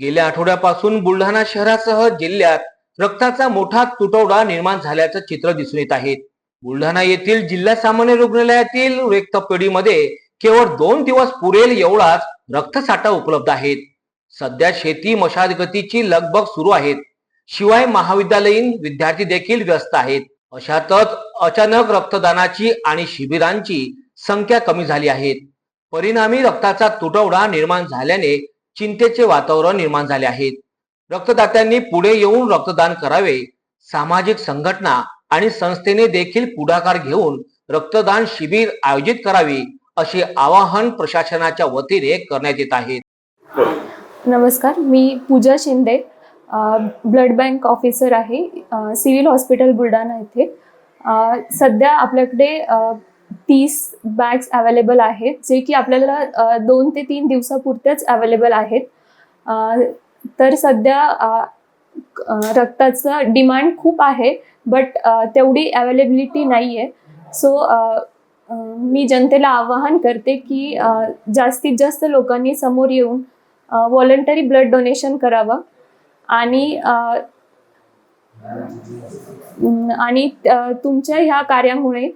गेल्या आठवड्यापासून बुलढाणा शहरासह जिल्ह्यात रक्ताचा मोठा तुटवडा निर्माण झाल्याचं चित्र दिसून येत आहे. बुलढाणा येथील जिल्हा सामान्य रुग्णालयातील रक्तपेढीमध्ये केवळ दोन दिवस पुरेल एवढाच रक्तसाठा उपलब्ध आहेत सध्या शेती मशागतीची लगबग सुरू आहेत शिवाय महाविद्यालयीन विद्यार्थी देखील व्यस्त आहेत. अशातच अचानक रक्तदानाची आणि शिबिरांची संख्या कमी झाली आहे. परिणामी रक्ताचा तुटवडा निर्माण झाल्याने चिंतेचे वातावरण निर्माण झाले आहे रक्तदात्यांनी पुढे येऊन रक्तदान करावे. सामाजिक संघटना आणि संस्थेने देखील पुढाकार घेऊन रक्तदान शिबिर आयोजित करावी असे आवाहन प्रशासनाच्या वतीने करण्यात येत आहे. नमस्कार मी Pooja Shinde blood bank officer आहे सिव्हिल हॉस्पिटल बुलढाणा येथे सध्या आपल्याकडे तीस बॅग्स अवेलेबल आहेत जे की आपल्याला दोन ते तीन दिवसापुरतेच अवेलेबल आहेत. तर सध्या रक्ताचं डिमांड खूप आहे बट तेवढी अवेलेबिलिटी नाही आहे सो मी जनतेला आवाहन करते की जास्तीत जास्त लोकांनी समोर येऊन व्हॉलंटरी ब्लड डोनेशन करावं. आणि आणि तुमच्या ह्या कार्यामुळे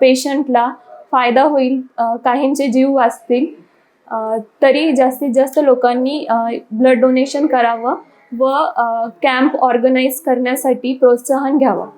पेशंटला फायदा होईल काहींचे जीव वाचतील. तरी जास्तीत जास्त लोकांनी ब्लड डोनेशन करावं व कॅम्प ऑर्गनाईज करण्यासाठी प्रोत्साहन घ्यावं.